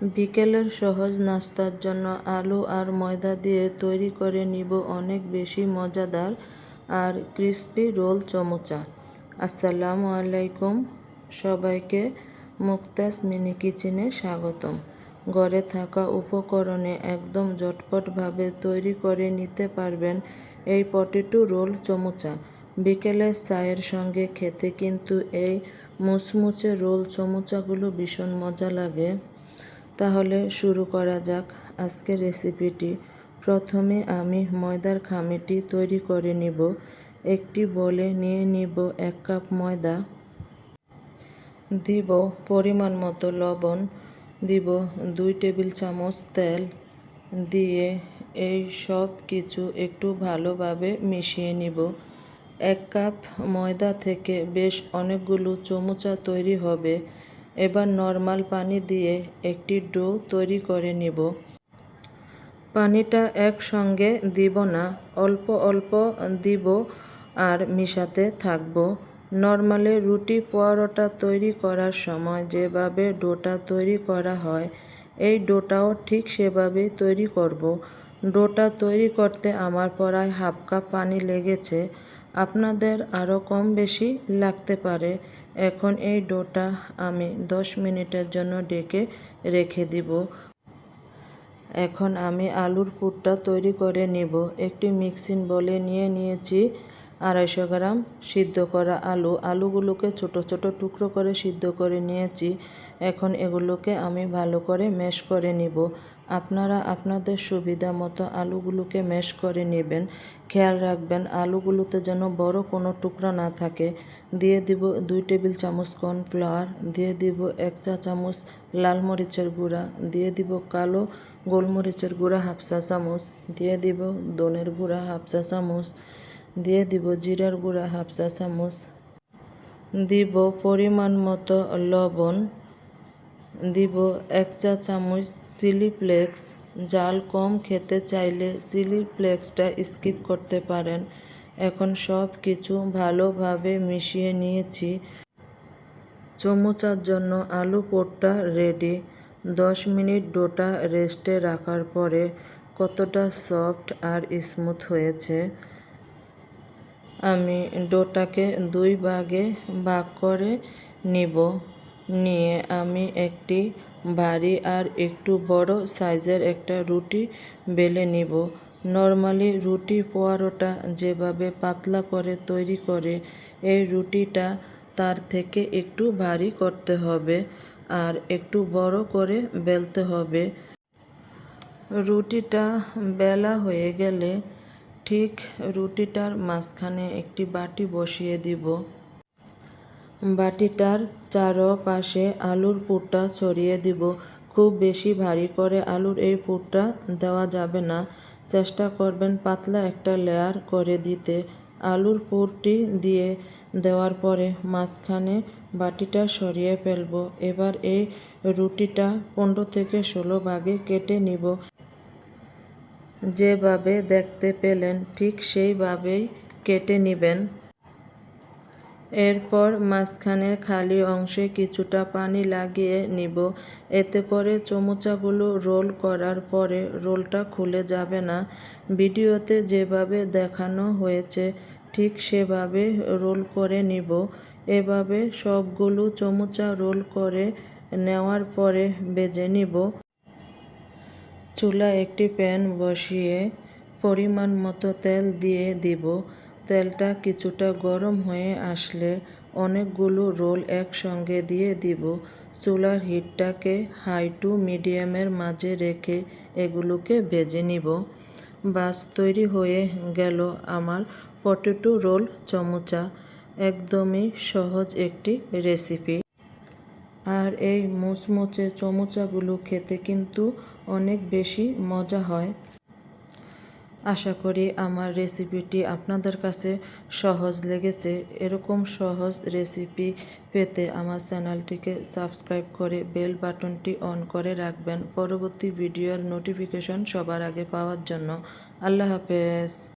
বিকেলের সহজ নাস্তার জন্য আলু আর ময়দা দিয়ে তৈরি করে নিব অনেক বেশি মজাদার আর ক্রিস্পি রোল চমচা। আসসালামু আলাইকুম। সবাইকে মুক্তাস মিনি কিচেনে স্বাগতম। ঘরে থাকা উপকরণে একদম ঝটপটভাবে তৈরি করে নিতে পারবেন এই পটেটো রোল চমচা। বিকেলের চায়ের সঙ্গে খেতে কিন্তু এই মুচমুচে রোল চমচাগুলো ভীষণ মজা লাগে। তাহলে শুরু করা যাক আজকের রেসিপিটি। প্রথমে আমি ময়দার খামিটি তৈরি করে নিব। একটি বলে নিয়ে নিব এক কাপ ময়দা। দিব পরিমাণ মতো লবণ। দিব দুই টেবিল চামচ তেল। দিয়ে এই সব কিছু একটু ভালোভাবে মিশিয়ে নিব। এক কাপ ময়দা থেকে বেশ অনেকগুলো চমচা তৈরি হবে। এবার নর্মাল পানি দিয়ে একটি ডো তৈরি করে নিব। পানিটা একসঙ্গে দিব না, অল্প অল্প দিব আর মিশাতে থাকব। নর্মালে রুটি পোয়ারোটা তৈরি করার সময় যেভাবে ডোটা তৈরি করা হয়, এই ডোটাও ঠিক সেভাবেই তৈরি করব। ডোটা তৈরি করতে আমার প্রায় হাফ কাপ পানি লেগেছে। আপনাদের আরও কম বেশি লাগতে পারে। এখন এই ডোটা আমি 10 মিনিটের জন্য ডেকে রেখে দিব। এখন আমি আলুর পুরটা তৈরি করে নিব। একটি মিক্সিং বলে নিয়ে নিয়েছি। আড়াইশো গ্রাম সিদ্ধ করা আলু। আলুগুলোকে ছোট ছোট টুকরো করে সিদ্ধ করে নিয়েছি। এখন এগুলোকে আমি ভালো করে ম্যাশ করে নিব। আপনারা আপনাদের সুবিধা মতো আলুগুলোকে ম্যাশ করে নেবেন। খেয়াল রাখবেন, আলুগুলোতে যেন বড় কোনো টুকরা না থাকে। দিয়ে দিব দুই টেবিল চামচ কর্নফ্লাওয়ার, দিয়ে দিব এক চা চামচ লাল মরিচের গুঁড়া, দিয়ে দিব কালো গোলমরিচের গুঁড়া হাফ চা চামচ, দিয়ে দিব দনের গুঁড়া হাফ চা চামচ, দিয়ে দিব জিরার গুঁড়া হাফ চা চামচ, দিব পরিমাণ মতো লবণ দিব এক চা চামচ চিলি ফ্লেক্স জাল কম খেতে চাইলে চিলি ফ্লেক্সটা স্কিপ করতে পারেন। এখন সব কিছু ভালোভাবে মিশিয়ে নিয়েছি। চমচার জন্য আলু পোটটা রেডি দশ মিনিট ডোটা রেস্টে রাখার পরে কতটা সফট আর স্মুথ হয়েছে। আমি ডোটাকে দুই ভাগে ভাগ করে নিব। নিয়ে আমি একটি ভারী আর একটু বড় সাইজের একটা রুটি বেলে নিব। নর্মালি রুটি পোয়ারোটা যেভাবে পাতলা করে তৈরি করে, এই রুটিটা তার থেকে একটু ভারী করতে হবে আর একটু বড় করে বেলতে হবে। রুটিটা বেলা হয়ে গেলে ঠিক রুটিটার মাঝখানে একটি বাটি বসিয়ে দিব। বাটিটার চারপাশে আলুর পুরটা ছড়িয়ে দিব। খুব বেশি ভারী করে আলুর এই পুরটা দেওয়া যাবে না। চেষ্টা করবেন পাতলা একটা লেয়ার করে দিতে। আলুর পুরটি দিয়ে দেওয়ার পরে মাঝখানে বাটিটা সরিয়ে ফেলব। এবার এই রুটিটা পনেরো থেকে ষোলো ভাগে কেটে নিব। যেভাবে দেখতে পেলেন ঠিক সেইভাবেই কেটে নেবেন। এরপর মাঝখানের খালি অংশে কিছুটা পানি লাগিয়ে নিব। এতে করে চমচাগুলো রোল করার পরে রোলটা খুলে যাবে না। ভিডিওতে যেভাবে দেখানো হয়েছে, ঠিক সেভাবে রোল করে নিব। এভাবে সবগুলো চমচা রোল করে নেওয়ার পরে বেজে নিব। চুলা একটি প্যান বসিয়ে পরিমাণ মতো তেল দিয়ে দিব। তেলটা কিছুটা গরম হয়ে আসলে অনেকগুলো রোল একসঙ্গে দিয়ে দিব। চুলার হিটটাকে হাই টু মিডিয়ামের মাঝে রেখে এগুলোকে ভেজে নিব। বাস তৈরি হয়ে গেল আমার পটেটো রোল চমচা, একদমই সহজ একটি রেসিপি। আর এই মুচমুচে চমচাগুলো খেতে কিন্তু অনেক বেশি মজা হয়। আশা করি আমার রেসিপিটি আপনাদের কাছে সহজ লেগেছে। এরকম সহজ রেসিপি পেতে আমার চ্যানেলটিকে সাবস্ক্রাইব করে বেল বাটনটি অন করে রাখবেন। পরবর্তী ভিডিওর নোটিফিকেশন সবার আগে পাওয়ার জন্য। আল্লাহ হাফেজ।